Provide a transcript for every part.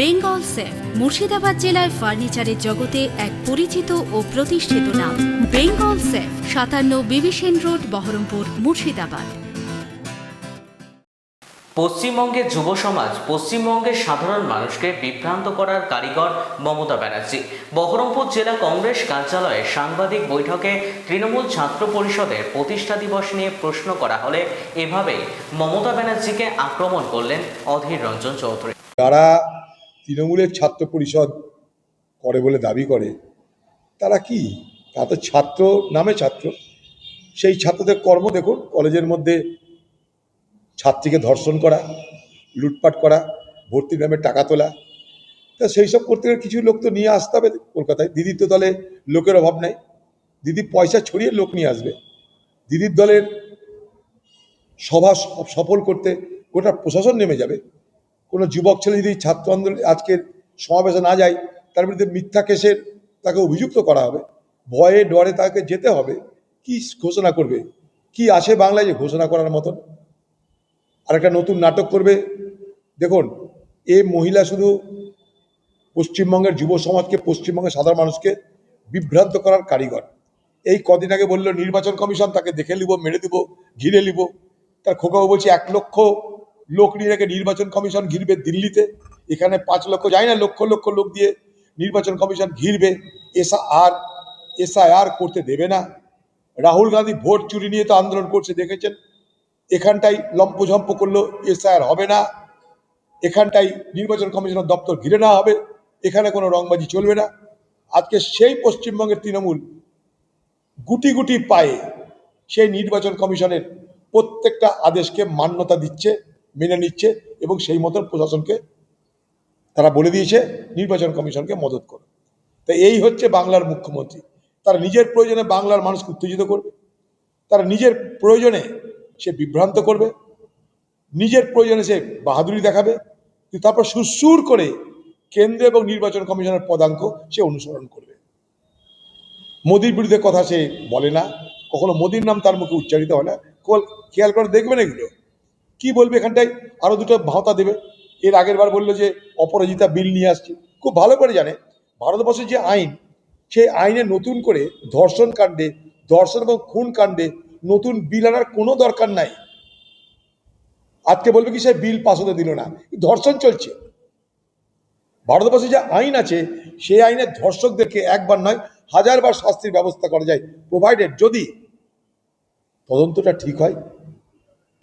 Bengal safe Murshidabad জেলায় ফার্নিচারের জগতে এক পরিচিত ও প্রতিষ্ঠিত নাম। বেঙ্গল সেফ সাতান্ন বিবিসেন রোড বহরমপুর মুর্শিদাবাদ। পশ্চিমবঙ্গের যুব সমাজ পশ্চিমবঙ্গের সাধারণ মানুষকে বিভ্রান্ত করার কারিগর মমতা ব্যানার্জি। বহরমপুর জেলা কংগ্রেস কার্যালয়ে সাংবাদিক বৈঠকে তৃণমূল ছাত্র পরিষদের প্রতিষ্ঠা দিবস নিয়ে প্রশ্ন করা হলে এভাবেই মমতা ব্যানার্জিকে আক্রমণ করলেন অধীর রঞ্জন চৌধুরী। যারা তৃণমূলের ছাত্র পরিষদ করে বলে দাবি করে, তারা কি? তারা তো ছাত্র নামে ছাত্র। সেই ছাত্রদের কর্ম দেখুন, কলেজের মধ্যে ছাত্রীকে ধর্ষণ করা, লুটপাট করা, ভর্তির নামে টাকা তোলা। তা সেই সব করতে গেলে কিছু লোক তো নিয়ে আসতে হবে কলকাতায়। দিদির তো দলে লোকের অভাব নাই। দিদি পয়সা ছড়িয়ে লোক নিয়ে আসবে। দিদির দলের সভা সফল করতে গোটা প্রশাসন নেমে যাবে। কোনো যুবক ছেলে যদি ছাত্র আন্দোলন আজকের সমাবেশে না যায়, তার বিরুদ্ধে মিথ্যা কেসের তাকে অভিযুক্ত করা হবে। ভয়ে ডরে তাকে যেতে হবে। কি ঘোষণা করবে? কি আসে বাংলায় যে ঘোষণা করার মতন? আর একটা নতুন নাটক করবে। দেখুন, এ মহিলা শুধু পশ্চিমবঙ্গের যুব সমাজকে, পশ্চিমবঙ্গের সাধারণ মানুষকে বিভ্রান্ত করার কারিগর। এই কদিন আগে বলল, নির্বাচন কমিশন তাকে দেখে নিব, মেরে দিব, ঘিরে নিব। তার খোকাও বলছে, এক লক্ষ লোক নিয়ে রেখে নির্বাচন কমিশন ঘিরবে দিল্লিতে। এখানে পাঁচ লক্ষ যায় না, লক্ষ লক্ষ লোক দিয়ে নির্বাচন কমিশন ঘিরবে। এসা আর এসআইআর করতে দেবে না। রাহুল গান্ধী ভোট চুরি নিয়ে তো আন্দোলন করছে, দেখেছেন? এখানটাই লম্পঝম্প করল, এসআইআর হবে না। এখানটাই নির্বাচন কমিশনের দপ্তর ঘিরে নেওয়া হবে। এখানে কোনো রংবাজি চলবে না। আজকে সেই পশ্চিমবঙ্গের তৃণমূল গুটি গুটি পায়ে সেই নির্বাচন কমিশনের প্রত্যেকটা আদেশকে মান্যতা দিচ্ছে। মেনে নিচ্ছে এবং সেই মতন প্রশাসনকে তারা বলে দিয়েছে, নির্বাচন কমিশনকে মদত করো। তো এই হচ্ছে বাংলার মুখ্যমন্ত্রী। তারা নিজের প্রয়োজনে বাংলার মানুষকে উত্তেজিত করবে। তারা নিজের প্রয়োজনে সে বিভ্রান্ত করবে। নিজের প্রয়োজনে সে বাহাদুরি দেখাবে। তারপর সুসুর করে কেন্দ্র এবং নির্বাচন কমিশনের পদাঙ্ক সে অনুসরণ করবে। মোদির বিরুদ্ধে কথা সে বলে না। কখনো মোদির নাম তার মুখে উচ্চারিত হয় না। খেয়াল করে দেখবেন এগুলো। কি বলবে এখানটায়? আরও দুটো ভাওতা দেবে। এর আগের বার বলল যে, অপরাজিতা বিল নিয়ে আসছে। খুব ভালো করে জানে। ভারতবর্ষের যে আইন, সেই আইনে নতুন করে ধর্ষণ কাণ্ডে, ধর্ষণ এবং খুন কাণ্ডে নতুন বিল আনার কোনো দরকার নাই। আজকে বলবে কি, সে বিল পাস হতে দিল না। ধর্ষণ চলছে। ভারতবর্ষে যে আইন আছে, সেই আইনে ধর্ষকদেরকে একবার নয় হাজারবার শাস্তির ব্যবস্থা করা যায় প্রোভাইডেড যদি তদন্তটা ঠিক হয়।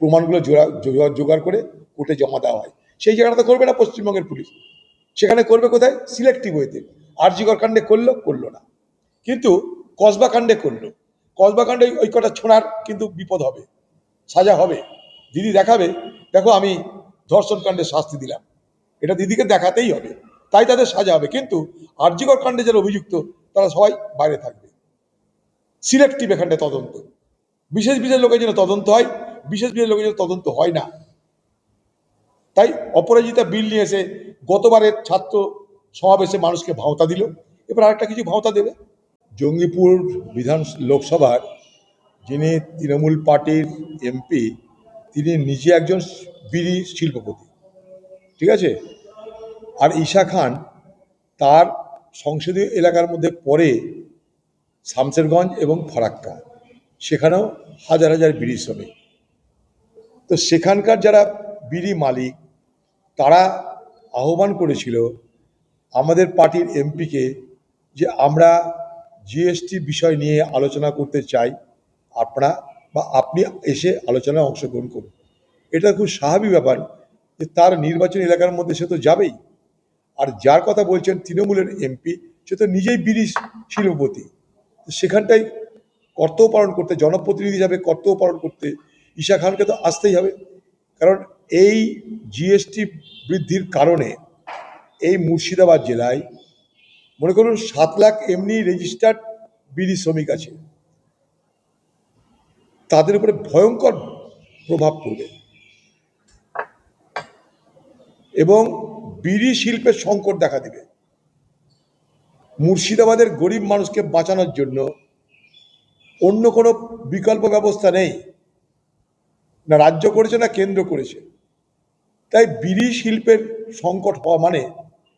প্রমাণগুলো জোড়া- জোগাড় করে কোর্টে জমা দেওয়া হয়। সেই জায়গাটা করবে না পশ্চিমবঙ্গের পুলিশ। সেখানে করবে কোথায়? সিলেক্টিভ ওয়েতে আরজিকর কাণ্ডে করল করল না। কিন্তু কসবা কাণ্ডে করল। কসবা কাণ্ডে ওই কটা ছোঁড়ার কিন্তু বিপদ হবে। সাজা হবে। দিদি দেখাবে, দেখো আমি ধর্ষণ কাণ্ডে শাস্তি দিলাম। এটা দিদিকে দেখাতেই হবে। তাই তাদের সাজা হবে। কিন্তু আরজিকর কাণ্ডে যারা অভিযুক্ত, তারা সবাই বাইরে থাকবে। সিলেক্টিভ এখানটায় তদন্ত। বিশেষ বিশেষ লোকের জন্য তদন্ত হয়। বিশেষ বিশেষ লোকের তদন্ত হয় না। তাই অপরাজিতা বিল নিয়ে এসে গতবারের ছাত্র সমাবেশে মানুষকে ভাওতা দিল। এবার আরেকটা কিছু ভাওতা দেবে। জঙ্গিপুর বিধান লোকসভার যিনি তৃণমূল পার্টির এমপি, তিনি নিজে একজন বিড়ি শিল্পপতি। ঠিক আছে? আর ঈশা খান তার সংসদীয় এলাকার মধ্যে পড়ে শামসেরগঞ্জ এবং ফারাক্কা। সেখানেও হাজার হাজার বিড়ি শ্রমিক। তো সেখানকার যারা বিড়ি মালিক, তারা আহ্বান করেছিল আমাদের পার্টির এমপিকে যে আমরা জিএসটি বিষয় নিয়ে আলোচনা করতে চাই, আপনারা বা আপনি এসে আলোচনায় অংশগ্রহণ করুন। এটা খুব স্বাভাবিক ব্যাপার যে তার নির্বাচনী এলাকার মধ্যে সে তো যাবেই। আর যার কথা বলছেন তৃণমূলের এমপি, সে তো নিজেই বিড়ি শিল্পপতি সেখানটাই কর্তব্য পালন করতে, জনপ্রতিনিধি হিসাবে কর্তব্য পালন করতে ঈশা খানকে তো আসতেই হবে। কারণ এই জিএসটি বৃদ্ধির কারণে এই মুর্শিদাবাদ জেলায় মনে করুন সাত লাখ এমনি রেজিস্টার্ড বিড়ি শ্রমিক আছে। তাদের উপরে ভয়ঙ্কর প্রভাব পড়বে। এবং বিড়ি শিল্পের সংকট দেখা দেবে। মুর্শিদাবাদের গরিব মানুষকে বাঁচানোর জন্য অন্য কোনো বিকল্প ব্যবস্থা নেই। না রাজ্য করেছে না কেন্দ্র করেছে। তাই বিড়ি শিল্পের সংকট হওয়া মানে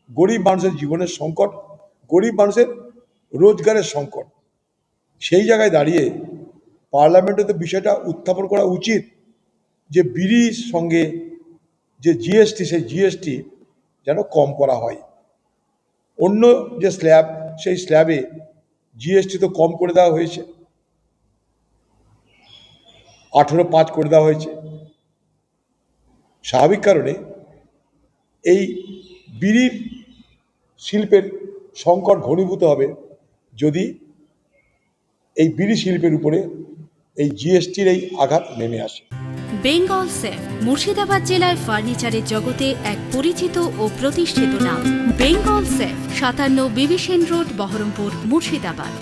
গরিব মানুষের জীবনের সংকট, গরিব মানুষের রোজগারের সংকট। সেই জায়গায় দাঁড়িয়ে পার্লামেন্টে তো বিষয়টা উত্থাপন করা উচিত যে বিড়ির সঙ্গে যে জিএসটি, সেই জিএসটি যেন কম করা হয়। অন্য যে স্ল্যাব, সেই স্ল্যাবে জিএসটি তো কম করে দেওয়া হয়েছে। আঠেরো পাঁচ করে দেওয়া হয়েছে। স্বাভাবিক কারণে এই বিড়ির শিল্পের সংকট ঘনীভূত হবে যদি এই বিড়ি শিল্পের উপরে এই জিএসটির এই আঘাত নেমে আসে। বেঙ্গল সেফ, মুর্শিদাবাদ জেলায় ফার্নিচারের জগতে এক পরিচিত ও প্রতিষ্ঠিত নাম। বেঙ্গল সেফ, সাতান্ন বিবিসেন রোড, বহরমপুর, মুর্শিদাবাদ।